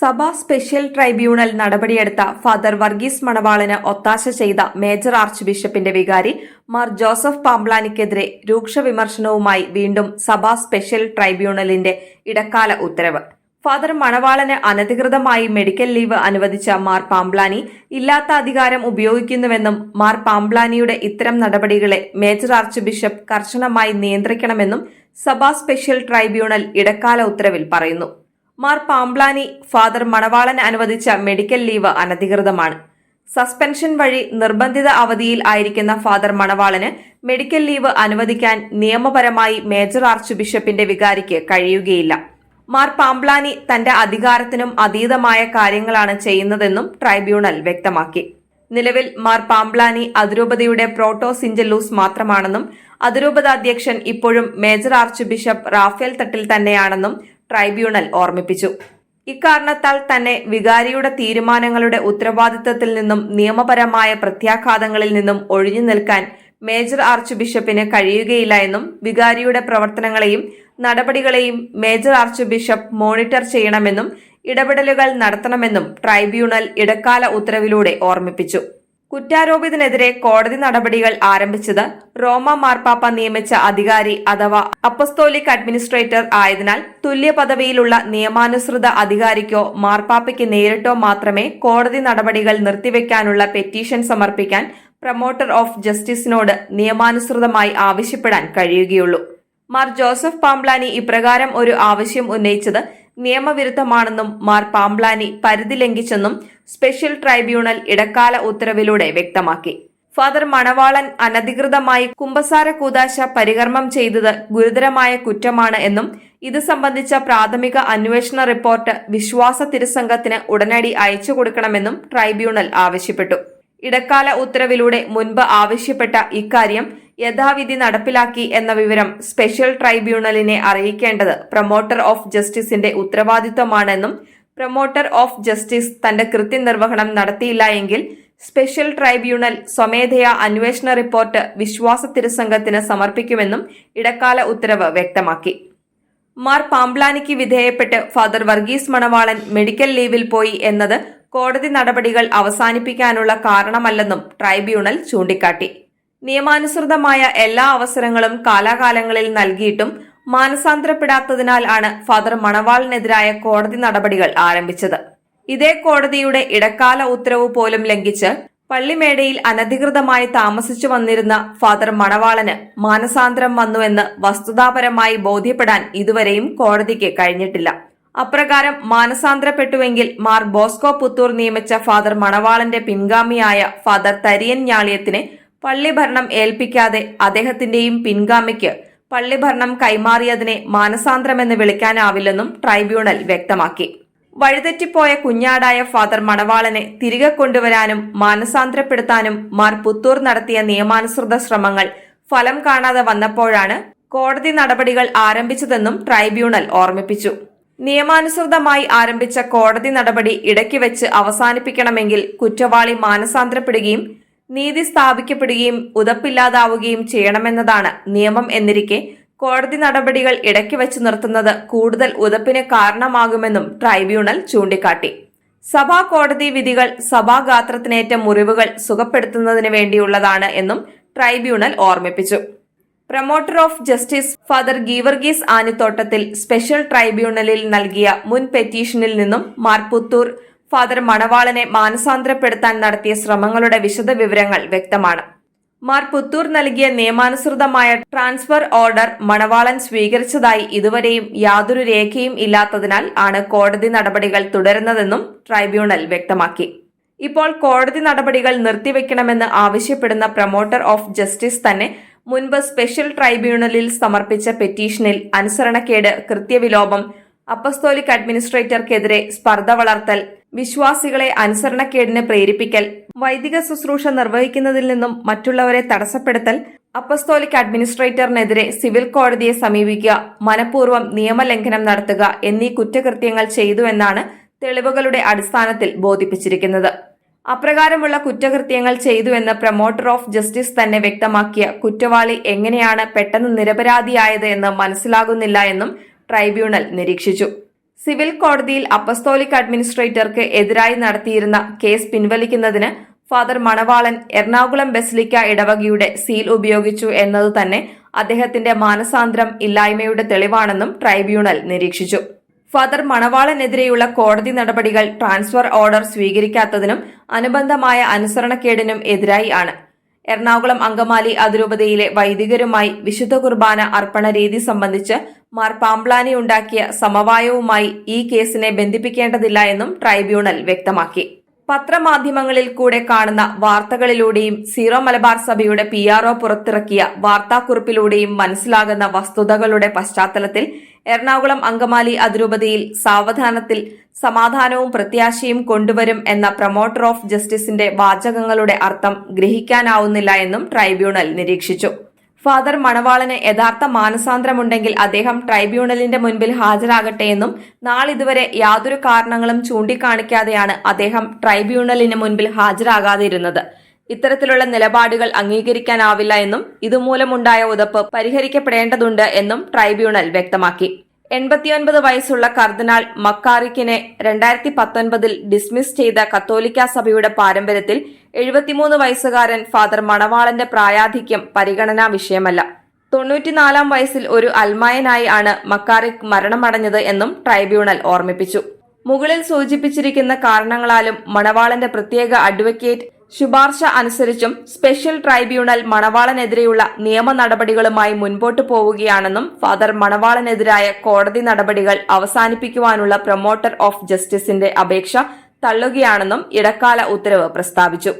സഭ special tribunal നടപടിയെടുത്ത father Varghese മണവാളന് ഒത്താശ ചെയ്ത മേജർ ആർച്ച് ബിഷപ്പിന്റെ വികാരി മാർ ജോസഫ് പാംബ്ലാനിക്കെതിരെ രൂക്ഷ വിമർശനവുമായി വീണ്ടും സഭാ സ്പെഷ്യൽ ട്രൈബ്യൂണലിന്റെ ഇടക്കാല ഉത്തരവ്. ഫാദർ മണവാളന് അനധികൃതമായി മെഡിക്കൽ ലീവ് അനുവദിച്ച മാർ പാംബ്ലാനി ഇല്ലാത്ത അധികാരം ഉപയോഗിക്കുന്നുവെന്നും മാർ പാംബ്ലാനിയുടെ ഇത്തരം നടപടികളെ മേജർ ആർച്ച് ബിഷപ്പ് കർശനമായി നിയന്ത്രിക്കണമെന്നും സഭാ സ്പെഷ്യൽ ട്രൈബ്യൂണൽ ഇടക്കാല ഉത്തരവിൽ പറയുന്നു. മാർ പാംബ്ലാനി ഫാദർ മണവാളൻ അനുവദിച്ച മെഡിക്കൽ ലീവ് അനധികൃതമാണ്. സസ്പെൻഷൻ വഴി നിർബന്ധിത അവധിയിൽ ആയിരിക്കുന്ന ഫാദർ മണവാളന് മെഡിക്കൽ ലീവ് അനുവദിക്കാൻ നിയമപരമായി മേജർ ആർച്ച് ബിഷപ്പിന്റെ വികാരിക്ക് കഴിയുകയില്ല. മാർ പാംബ്ലാനി തന്റെ അധികാരത്തിനും അതീതമായ കാര്യങ്ങളാണ് ചെയ്യുന്നതെന്നും ട്രൈബ്യൂണൽ വ്യക്തമാക്കി. നിലവിൽ മാർ പാംബ്ലാനി അതിരൂപതയുടെ പ്രോട്ടോ സിഞ്ചലൂസ് മാത്രമാണെന്നും അതിരൂപത അധ്യക്ഷൻ ഇപ്പോഴും major archbishop Raphael Thattil തന്നെയാണെന്നും ട്രൈബ്യൂണൽ ഓർമ്മിപ്പിച്ചു. ഇക്കാരണത്താൽ തന്നെ വികാരിയുടെ തീരുമാനങ്ങളുടെ ഉത്തരവാദിത്തത്തിൽ നിന്നും നിയമപരമായ പ്രത്യാഘാതങ്ങളിൽ നിന്നും ഒഴിഞ്ഞു നിൽക്കാൻ മേജർ ആർച്ച് ബിഷപ്പിന് കഴിയുകയില്ല എന്നും വികാരിയുടെ പ്രവർത്തനങ്ങളെയും നടപടികളെയും മേജർ ആർച്ച് ബിഷപ്പ് മോണിറ്റർ ചെയ്യണമെന്നും ഇടപെടലുകൾ നടത്തണമെന്നും ട്രൈബ്യൂണൽ ഇടക്കാല ഉത്തരവിലൂടെ ഓർമ്മിപ്പിച്ചു. കുറ്റാരോപിതനെതിരെ കോടതി നടപടികൾ ആരംഭിച്ചത് റോമ മാർപ്പാപ്പ നിയമിച്ച അധികാരി അഥവാ അപ്പസ്തോലിക് അഡ്മിനിസ്ട്രേറ്റർ ആയതിനാൽ തുല്യ പദവിയിലുള്ള നിയമാനുസൃത അധികാരിക്കോ മാർപ്പാപ്പയ്ക്ക് നേരിട്ടോ മാത്രമേ കോടതി നടപടികൾ നിർത്തിവെക്കാനുള്ള പെറ്റീഷൻ സമർപ്പിക്കാൻ പ്രൊമോട്ടർ ഓഫ് ജസ്റ്റിസിനോട് നിയമാനുസൃതമായി ആവശ്യപ്പെടാൻ കഴിയുകയുള്ളൂ. മാർ ജോസഫ് പാംബ്ലാനി ഇപ്രകാരം ഒരു ആവശ്യം ഉന്നയിച്ചത് നിയമവിരുദ്ധമാണെന്നും മാർ പാംബ്ലാനി പരിധി ലംഘിച്ചെന്നും സ്പെഷ്യൽ ട്രൈബ്യൂണൽ ഇടക്കാല ഉത്തരവിലൂടെ വ്യക്തമാക്കി. ഫാദർ മണവാളൻ അനധികൃതമായി കുമ്പസാര കൂതാശ പരികർമ്മം ചെയ്തത് ഗുരുതരമായ കുറ്റമാണ് എന്നും ഇത് സംബന്ധിച്ച പ്രാഥമിക അന്വേഷണ റിപ്പോർട്ട് വിശ്വാസ തിരുസംഘത്തിന് ഉടനടി അയച്ചു കൊടുക്കണമെന്നും ട്രൈബ്യൂണൽ ആവശ്യപ്പെട്ടു. ഇടക്കാല ഉത്തരവിലൂടെ മുൻപ് ആവശ്യപ്പെട്ട ഇക്കാര്യം യഥാവിധി നടപ്പിലാക്കി എന്ന വിവരം സ്പെഷ്യൽ ട്രൈബ്യൂണലിനെ അറിയിക്കേണ്ടത് പ്രൊമോട്ടർ ഓഫ് ജസ്റ്റിസിന്റെ ഉത്തരവാദിത്തമാണെന്നും പ്രൊമോട്ടർ ഓഫ് ജസ്റ്റിസ് തന്റെ കൃത്യനിർവഹണം നടത്തിയില്ല എങ്കിൽ സ്പെഷ്യൽ ട്രൈബ്യൂണൽ സ്വമേധയാ അന്വേഷണ റിപ്പോർട്ട് വിശ്വാസ തിരുസംഘത്തിന് സമർപ്പിക്കുമെന്നും ഇടക്കാല ഉത്തരവ് വ്യക്തമാക്കി. മാർ പാംബ്ലാനിക്ക് വിധേയപ്പെട്ട് ഫാദർ വർഗീസ് മണവാളൻ മെഡിക്കൽ ലീവിൽ പോയി എന്നത് കോടതി നടപടികൾ അവസാനിപ്പിക്കാനുള്ള കാരണമല്ലെന്നും ട്രൈബ്യൂണൽ ചൂണ്ടിക്കാട്ടി. നിയമാനുസൃതമായ എല്ലാ അവസരങ്ങളും കാലാകാലങ്ങളിൽ നൽകിയിട്ടും മാനസാന്തരപ്പെടാത്തതിനാൽ ആണ് ഫാദർ മണവാളിനെതിരായ കോടതി നടപടികൾ ആരംഭിച്ചത്. ഇതേ കോടതിയുടെ ഇടക്കാല ഉത്തരവ് പോലും ലംഘിച്ച് പള്ളിമേടയിൽ അനധികൃതമായി താമസിച്ചു വന്നിരുന്ന ഫാദർ മണവാളന് മാനസാന്തരം വന്നുവെന്ന് വസ്തുതാപരമായി ബോധ്യപ്പെടാൻ ഇതുവരെയും കോടതിക്ക് കഴിഞ്ഞിട്ടില്ല. അപ്രകാരം മാനസാന്തരപ്പെട്ടുവെങ്കിൽ മാർ ബോസ്കോ പുത്തൂർ നിയമിച്ച ഫാദർ മണവാളന്റെ പിൻഗാമിയായ ഫാദർ തരിയൻ ഞാളിയത്തിനെ പള്ളിഭരണം ഏൽപ്പിക്കാതെ അദ്ദേഹത്തിന്റെയും പിൻഗാമിക്ക് പള്ളിഭരണം കൈമാറിയതിനെ മാനസാന്തരമെന്ന് വിളിക്കാനാവില്ലെന്നും ട്രൈബ്യൂണൽ വ്യക്തമാക്കി. വഴിതെറ്റിപ്പോയ കുഞ്ഞാടായ ഫാദർ മണവാളനെ തിരികെ കൊണ്ടുവരാനും മാനസാന്തരപ്പെടുത്താനും മാർ പുത്തൂർ നടത്തിയ നിയമാനുസൃത ശ്രമങ്ങൾ ഫലം കാണാതെ വന്നപ്പോഴാണ് കോടതി നടപടികൾ ആരംഭിച്ചതെന്നും ട്രൈബ്യൂണൽ ഓർമ്മിപ്പിച്ചു. നിയമാനുസൃതമായി ആരംഭിച്ച കോടതി നടപടി ഇടയ്ക്ക് വെച്ച് അവസാനിപ്പിക്കണമെങ്കിൽ കുറ്റവാളി മാനസാന്തരപ്പെടുകയും നീതി സ്ഥാപിക്കപ്പെടുകയും ഉതപ്പില്ലാതാവുകയും ചെയ്യണമെന്നതാണ് നിയമം എന്നിരിക്കെ കോടതി നടപടികൾ ഇടയ്ക്ക് വെച്ച് നിർത്തുന്നത് കൂടുതൽ ഉതപ്പിന് കാരണമാകുമെന്നും ട്രൈബ്യൂണൽ ചൂണ്ടിക്കാട്ടി. സഭാ കോടതി വിധികൾ സഭാഗാത്രത്തിനേറ്റ മുറിവുകൾ സുഖപ്പെടുത്തുന്നതിന് വേണ്ടിയുള്ളതാണ് എന്നും ട്രൈബ്യൂണൽ ഓർമ്മിപ്പിച്ചു. Promoter of justice father Geevarghese Anithottathil special ട്രൈബ്യൂണലിൽ നൽകിയ മുൻ പെറ്റീഷനിൽ നിന്നും മാർ പുത്തൂർ ഫാദർ മണവാളനെ മാനസാന്തരപ്പെടുത്താൻ നടത്തിയ ശ്രമങ്ങളുടെ വിശദ വിവരങ്ങൾ വ്യക്തമാണ്. മാർ പുത്തൂർ നൽകിയ നിയമാനുസൃതമായ ട്രാൻസ്ഫർ ഓർഡർ മണവാളൻ സ്വീകരിച്ചതായി ഇതുവരെയും യാതൊരു രേഖയും ഇല്ലാത്തതിനാൽ ആണ് കോടതി നടപടികൾ തുടരുന്നതെന്നും ട്രൈബ്യൂണൽ വ്യക്തമാക്കി. ഇപ്പോൾ കോടതി നടപടികൾ നിർത്തിവെക്കണമെന്ന് ആവശ്യപ്പെടുന്ന പ്രൊമോട്ടർ ഓഫ് ജസ്റ്റിസ് തന്നെ മുൻപ് സ്പെഷ്യൽ ട്രൈബ്യൂണലിൽ സമർപ്പിച്ച പെറ്റീഷനിൽ അനുസരണക്കേട് കൃത്യവിലോപം അപ്പസ്തോലിക് അഡ്മിനിസ്ട്രേറ്റർക്കെതിരെ സ്പർദ്ധ വളർത്തൽ വിശ്വാസികളെ അനുസരണക്കേടിന് പ്രേരിപ്പിക്കൽ വൈദിക ശുശ്രൂഷ നിർവഹിക്കുന്നതിൽ നിന്നും മറ്റുള്ളവരെ തടസ്സപ്പെടുത്തൽ അപ്പസ്തോലിക് അഡ്മിനിസ്ട്രേറ്ററിനെതിരെ സിവിൽ കോടതിയെ സമീപിക്കുക മനഃപൂർവം നിയമലംഘനം നടത്തുക എന്നീ കുറ്റകൃത്യങ്ങൾ ചെയ്തുവെന്നാണ് തെളിവുകളുടെ അടിസ്ഥാനത്തിൽ ബോധിപ്പിച്ചിരിക്കുന്നത്. അപ്രകാരമുള്ള കുറ്റകൃത്യങ്ങൾ ചെയ്തുവെന്ന് പ്രൊമോട്ടർ ഓഫ് ജസ്റ്റിസ് തന്നെ വ്യക്തമാക്കിയ കുറ്റവാളി എങ്ങനെയാണ് പെട്ടെന്ന് നിരപരാധിയായത് എന്ന് മനസ്സിലാകുന്നില്ല എന്നും ട്രൈബ്യൂണൽ നിരീക്ഷിച്ചു. സിവിൽ കോടതിയിൽ അപ്പസ്തോലിക് അഡ്മിനിസ്ട്രേറ്റർക്ക് എതിരായി നടത്തിയിരുന്ന കേസ് പിൻവലിക്കുന്നതിന് ഫാദർ മണവാളൻ എറണാകുളം ബെസ്ലിക്ക ഇടവകയുടെ സീൽ ഉപയോഗിച്ചു എന്നത് തന്നെ അദ്ദേഹത്തിന്റെ മാനസാന്തരം ഇല്ലായ്മയുടെ തെളിവാണെന്നും ട്രൈബ്യൂണൽ നിരീക്ഷിച്ചു. ഫാദർ മണവാളനെതിരെയുള്ള കോടതി നടപടികൾ ട്രാൻസ്ഫർ ഓർഡർ സ്വീകരിക്കാത്തതിനും അനുബന്ധമായ അനുസരണക്കേടിനും എതിരായി ആണ്. എറണാകുളം അങ്കമാലി അതിരൂപതയിലെ വൈദികരുമായി വിശുദ്ധ കുർബാന അർപ്പണ രീതി സംബന്ധിച്ച് മാർ പാംപ്ലാനി ഉണ്ടാക്കിയ സമവായവുമായി ഈ കേസിനെ ബന്ധിപ്പിക്കേണ്ടതില്ല എന്നും ട്രൈബ്യൂണൽ വ്യക്തമാക്കി. പത്രമാധ്യമങ്ങളിൽ കൂടെ കാണുന്ന വാർത്തകളിലൂടെയും സീറോ മലബാർ സഭയുടെ പി ആർ ഒ പുറത്തിറക്കിയ വാർത്താക്കുറിപ്പിലൂടെയും മനസ്സിലാകുന്ന വസ്തുതകളുടെ പശ്ചാത്തലത്തിൽ എറണാകുളം അങ്കമാലി അതിരൂപതയിൽ സാവധാനത്തിൽ സമാധാനവും പ്രത്യാശയും കൊണ്ടുവരും എന്ന പ്രൊമോട്ടർ ഓഫ് ജസ്റ്റിസിന്റെ വാചകങ്ങളുടെ അർത്ഥം ഗ്രഹിക്കാനാവുന്നില്ല എന്നും ട്രൈബ്യൂണൽ നിരീക്ഷിച്ചു. ഫാദർ മണവാളന് യഥാർത്ഥ മാനസാന്തരമുണ്ടെങ്കിൽ അദ്ദേഹം ട്രൈബ്യൂണലിന്റെ മുൻപിൽ ഹാജരാകട്ടെ എന്നും നാളിതുവരെ യാതൊരു കാരണങ്ങളും ചൂണ്ടിക്കാണിക്കാതെയാണ് അദ്ദേഹം ട്രൈബ്യൂണലിന് മുൻപിൽ ഹാജരാകാതിരുന്നത്. ഇത്തരത്തിലുള്ള നിലപാടുകൾ അംഗീകരിക്കാനാവില്ല എന്നും ഇതുമൂലമുണ്ടായ ഉതപ്പ് പരിഹരിക്കപ്പെടേണ്ടതുണ്ട് എന്നും ട്രൈബ്യൂണൽ വ്യക്തമാക്കി. എൺപത്തിയൊൻപത് വയസ്സുള്ള കർദിനാൾ മക്കാറിക്കിനെ രണ്ടായിരത്തി പത്തൊൻപതിൽ ഡിസ്മിസ് ചെയ്ത കത്തോലിക്ക സഭയുടെ പാരമ്പര്യത്തിൽ എഴുപത്തിമൂന്ന് വയസ്സുകാരൻ ഫാദർ മണവാളന്റെ പ്രായാധിക്യം പരിഗണനാ വിഷയമല്ല. തൊണ്ണൂറ്റിനാലാം വയസ്സിൽ ഒരു അൽമായനായി ആണ് മക്കാറിക് മരണമടഞ്ഞത് എന്നും ട്രൈബ്യൂണൽ ഓർമ്മിപ്പിച്ചു. മുകളിൽ സൂചിപ്പിച്ചിരിക്കുന്ന കാരണങ്ങളാലും മണവാളന്റെ പ്രത്യേക അഡ്വക്കേറ്റ് ശുപാർശ അനുസരിച്ചും സ്പെഷ്യൽ ട്രൈബ്യൂണൽ മണവാളനെതിരെയുള്ള നിയമ നടപടികളുമായി മുൻപോട്ടു പോവുകയാണെന്നും ഫാദർ മണവാളനെതിരായ കോടതി നടപടികൾ അവസാനിപ്പിക്കുവാനുള്ള പ്രൊമോട്ടർ ഓഫ് ജസ്റ്റിസിന്റെ അപേക്ഷ തള്ളുകയാണെന്നും ഇടക്കാല ഉത്തരവ് പ്രസ്താവിച്ചു.